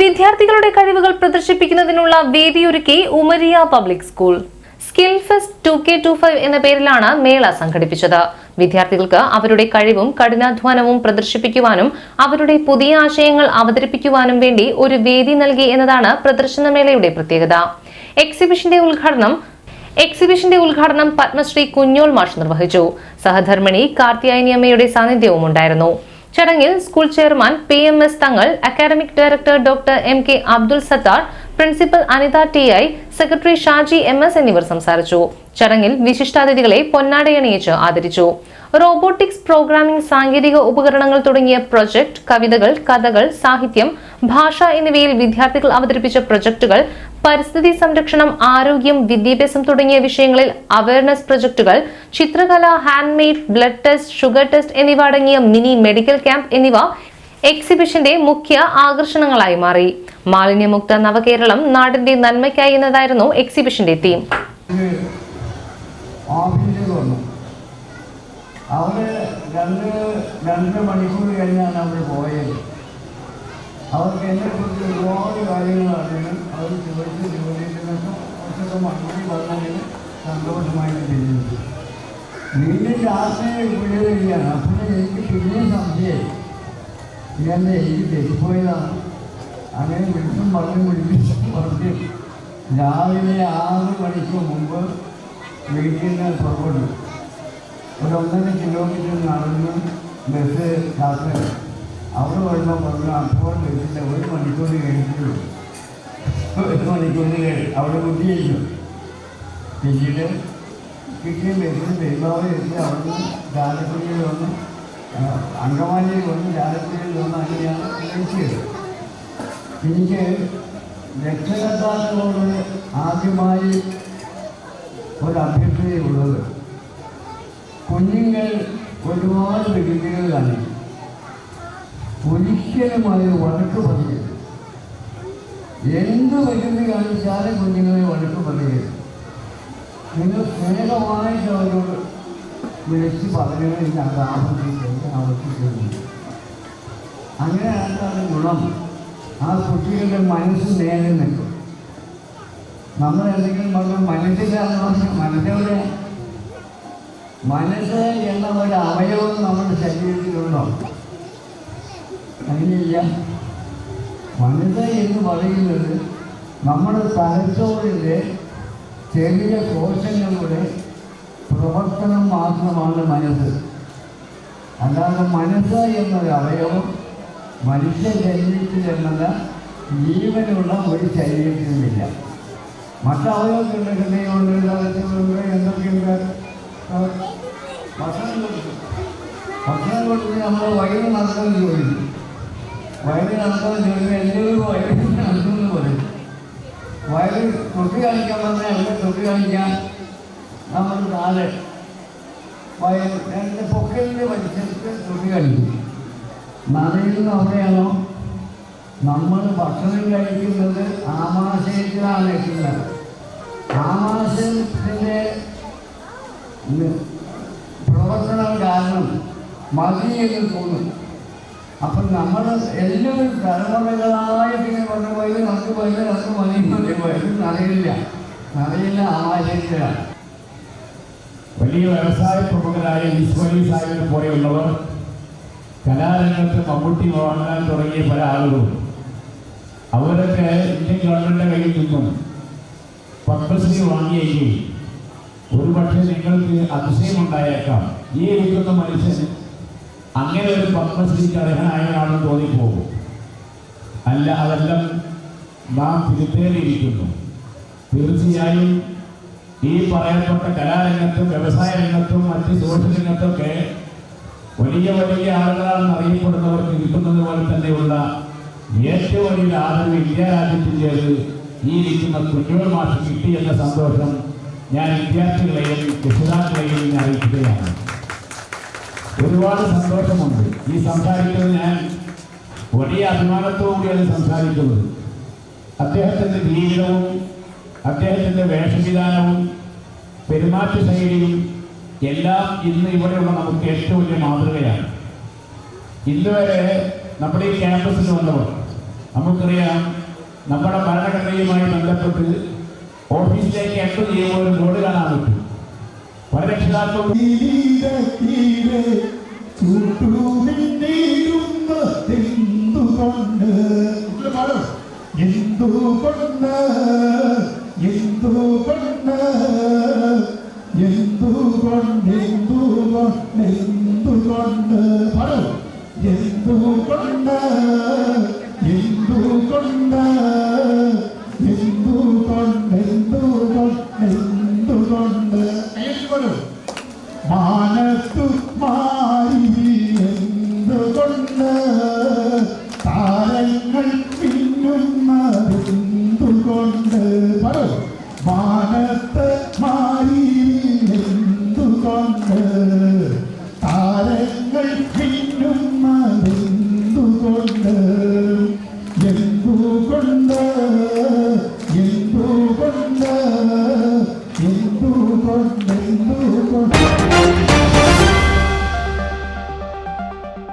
വിദ്യാർത്ഥികളുടെ കഴിവുകൾ പ്രദർശിപ്പിക്കുന്നതിനുള്ള വേദിയൊരുക്കി Umariya public school. Skill fest two K two five എന്ന പേരിലാണ് മേള സംഘടിപ്പിച്ചത്. വിദ്യാർത്ഥികൾക്ക് അവരുടെ കഴിവും കഠിനാധ്വാനവും പ്രദർശിപ്പിക്കുവാനും അവരുടെ പുതിയ ആശയങ്ങൾ അവതരിപ്പിക്കുവാനും വേണ്ടി ഒരു വേദി നൽകി എന്നതാണ് പ്രദർശനമേളയുടെ പ്രത്യേകത. എക്സിബിഷന്റെ ഉദ്ഘാടനം എക്സിബിഷന്റെ ഉദ്ഘാടനം പത്മശ്രീ കുഞ്ഞോൾ മാഷ് നിർവഹിച്ചു. സഹധർമ്മിണി കാർത്തിയായനിയമ്മയുടെ സാന്നിധ്യവും ഉണ്ടായിരുന്നു ചടങ്ങിൽ school chairman P M S Thangal academic director doctor M K Abdul Sattar principal Anitha T I secretary Shaji M S എന്നിവർ സംസാരിച്ചു. ചടങ്ങിൽ വിശിഷ്ടാതിഥികളെ പൊന്നാടയണിയിച്ച് ആദരിച്ചു. റോബോട്ടിക്സ് പ്രോഗ്രാമിംഗ് സാങ്കേതിക ഉപകരണങ്ങൾ തുടങ്ങിയ പ്രൊജക്ട് കവിതകൾ കഥകൾ സാഹിത്യം ഭാഷ എന്നിവയിൽ വിദ്യാർത്ഥികൾ അവതരിപ്പിച്ച പ്രൊജക്ടുകൾ പരിസ്ഥിതി സംരക്ഷണം ആരോഗ്യം വിദ്യാഭ്യാസം തുടങ്ങിയ വിഷയങ്ങളിൽ അവയർനെസ് പ്രൊജക്ടുകൾ ചിത്രകല handmade blood test sugar test എന്നിവ അടങ്ങിയ മിനി മെഡിക്കൽ ക്യാമ്പ് എന്നിവ എക്സിബിഷന്റെ മുഖ്യ ആകർഷണങ്ങളായി മാറി. മാലിന്യമുക്ത നവകേരളം നാടിന്റെ നന്മയ്ക്കായി എന്നതായിരുന്നു എക്സിബിഷന്റെ തീം അവർ രണ്ട് രണ്ട് മണിക്കൂർ കഴിഞ്ഞാണ് അവർ പോയത്. അവർക്ക് എന്നെക്കുറിച്ച് ഒരുപാട് കാര്യങ്ങൾ അറിയണം. അവർ ചോദിച്ച് ചോദ്യത്തിനൊക്കെ കുറച്ചൊക്കെ മറുപടി പറഞ്ഞതിന് സന്തോഷമായിട്ട് ചെയ്യുന്നത് വീണ്ടും രാത്രി ഉപയോഗിക്കുകയാണ് അപ്പോൾ എനിക്ക് പിന്നെ സംശയം. ഇതെന്നെ എനിക്ക് തെറ്റിപ്പോയതാണ്? അങ്ങനെ വിളിച്ചും പറഞ്ഞു വിളിച്ചും പറഞ്ഞ് രാവിലെ ആറ് മണിക്ക് മുമ്പ് വീട്ടിൽ നിന്ന് പുറപ്പെട്ടു. ഒരു ഒന്നര കിലോമീറ്റർ നടന്ന് ബസ് യാത്ര അവിടെ വരുമ്പോൾ പറഞ്ഞു അപ്പോൾ ബസ്സിന്റെ ഒരു മണിക്കൂർ കഴിഞ്ഞിട്ടുള്ളൂ. ഒരു മണിക്കൂർ കഴിഞ്ഞു അവിടെ കുട്ടിയായിരുന്നു പിന്നീട് കിട്ടിയ ബസ്സിൽ പെരുമാറി എത്തി അവിടുന്ന് ചാലക്കുടിയിൽ വന്ന് അങ്കമാലിയിൽ വന്ന് ചാലക്കുടിയിൽ വന്ന് അങ്ങനെയാണ് എത്തിയത് എനിക്ക് രക്ഷകർത്താക്കളോട് ആദ്യമായി ഒരു അഭ്യർത്ഥനയുള്ളത്. കുഞ്ഞുങ്ങൾ ഒരുപാട് വികൃതികൾ കാണിക്കും. ഒരിക്കലും അത് വഴക്ക് പറയരുത് എന്ത് വികൃതി കാണിച്ചാലും കുഞ്ഞുങ്ങളെ വഴക്ക് പറയരുത് നിങ്ങൾ സ്നേഹമായിട്ട് അവരോട് വിളിച്ച് പറയണമെങ്കിൽ അത് ആവർത്തിക്കുന്നത് ആവർത്തിക്കുന്നു അങ്ങനെ എന്താണ് ഗുണം? ആ കുട്ടികളുടെ മനസ്സ് നേരെ നിൽക്കും. നമ്മൾ എന്തെങ്കിലും പറഞ്ഞാൽ മനസ്സിന്റെ പറഞ്ഞാൽ മനസ്സിലെ മനസ്സ് എന്ന ഒരു അവയവം നമ്മുടെ ശരീരത്തിലുണ്ടോ? അങ്ങനെയില്ല വനിത എന്ന് പറയുന്നത് നമ്മുടെ തലച്ചോറിന്റെ ചെറിയ കോശങ്ങളുടെ പ്രവർത്തനം മാത്രമാണ് മനസ്സ്. അല്ലാതെ മനസ്സ് എന്നൊരു അവയവം മനുഷ്യ ശരീരത്തിൽ എന്നത് ജീവനുള്ള ഒരു ശരീരത്തിനുമില്ല മറ്റവയവത്തിന്റെ ഹൃദയമുണ്ട് തലച്ചോറുണ്ട് എന്തൊക്കെയുണ്ട്? ഭക്ഷണം കൊടുക്കും. ഭക്ഷണം കൊടുത്ത് നമ്മൾ വയറ് നടക്കാൻ ചോദിക്കും വയറ് ജോലി എന്റെ ഒരു വയറ് നടക്കുന്നത് പോലെ. വയലിൽ തൊട്ടി കാണിക്കാൻ പറഞ്ഞാൽ എവിടെ തൊട്ടി കാണിക്കാൻ. നമ്മൾ താഴെ വയൽ രണ്ട് പൊക്കലിന്റെ വലിച്ചെടുത്ത് തൊട്ടി കാണിക്കും. നനയുന്ന അവിടെയാണോ? നമ്മൾ ഭക്ഷണം കഴിക്കുന്നത് ആമാശയത്തിലാണ് കഴിക്കുന്നത് ആമാശയത്തിന്റെ പ്രവർത്തനം കാരണം മതി എന്ന് തോന്നും അപ്പം നമ്മൾ എല്ലാവരും തലമുറകളായ പിന്നെ കൊണ്ടുപോയത് നമുക്ക് പോയത് നമുക്ക് മതി പോയത് അറിയില്ല. അറിയില്ല ആമാശയത്തിലാണ് വലിയ വ്യവസായ പ്രമുഖരായ ഇസ്മലി സാഹിബിനെ പോലെയുള്ളവർ കലാരംഗത്ത് മമ്മൂട്ടി മോഹൻലാൽ തുടങ്ങിയ പല ആളുകളും അവരൊക്കെ ഇന്ത്യൻ ഗവൺമെന്റിന്റെ കയ്യിൽ നിന്നും പത്മശ്രീ വാങ്ങിയെങ്കിൽ ഒരുപക്ഷെ നിങ്ങൾക്ക് അതിശയം അതിശയമുണ്ടായേക്കാം. ഈ ഇരിക്കുന്ന മനുഷ്യൻ അങ്ങനെ ഒരു പത്മശ്രീക്ക് അർഹനായതാണെന്ന് തോന്നിപ്പോകും. അല്ല അതെല്ലാം നാം തിരുത്തേണ്ടിയിരിക്കുന്നു. തീർച്ചയായും ഈ പറയപ്പെട്ട കലാരംഗത്തും വ്യവസായ രംഗത്തും മറ്റ് സോഷ്യൽ രംഗത്തൊക്കെ വലിയ വലിയ ആളുകളാണെന്ന് അറിയപ്പെടുന്നവർക്ക് ഇരിക്കുന്നത് പോലെ തന്നെയുള്ള ഏറ്റവും വലിയ ആദരവ് ഇന്ത്യ ഈ ഇരിക്കുന്ന കുഞ്ഞോൾ മാഷ് കിട്ടി എന്ന സന്തോഷം ഞാൻ വിദ്യാർത്ഥികളെയും രക്ഷിതാക്കളെയും ഞാൻ അറിയിക്കുകയാണ്. ഒരുപാട് സന്തോഷമുണ്ട്. ഈ സംസാരിക്കുന്നത് ഞാൻ വലിയ അഭിമാനത്തോടുകൂടിയാണ് സംസാരിക്കുന്നത്. അദ്ദേഹത്തിന്റെ ജീവിതവും അദ്ദേഹത്തിന്റെ വേഷവിധാനവും പെരുമാറ്റ ശൈലിയും എല്ലാം ഇന്ന് ഇവിടെയുള്ള നമുക്ക് ഏറ്റവും വലിയ മാതൃകയാണ്. ഇന്നുവരെ നമ്മുടെ ഈ ക്യാമ്പസിൽ വന്നവർ നമുക്കറിയാം നമ്മുടെ ഭരണഘടനയുമായി ബന്ധപ്പെട്ട് ഓഫീസിലേക്ക് എന്റർ ചെയ്യുമ്പോൾ ഒരു ബോർഡ് കാണാൻ പറ്റും പല രക്ഷിതാക്കളും എന്തുകൊണ്ട് എന്തുകൊണ്ട് എന്തുകൊണ്ട് എന്തുകൊണ്ട് എന്തുകൊണ്ട് എന്തുകൊണ്ട് എന്തുകൊണ്ട്? എന്തുകൊണ്ട്? എന്തുകൊണ്ട്? പറ മാനത്തു മാറി എന്തുകൊണ്ട് താരങ്ങൾ പിന്നുന്നതെന്തുകൊണ്ട് പറ മാനത്ത് മാറി എന്തുകൊണ്ട് താരങ്ങൾ പിന്നുന്നതെന്തുകൊണ്ട്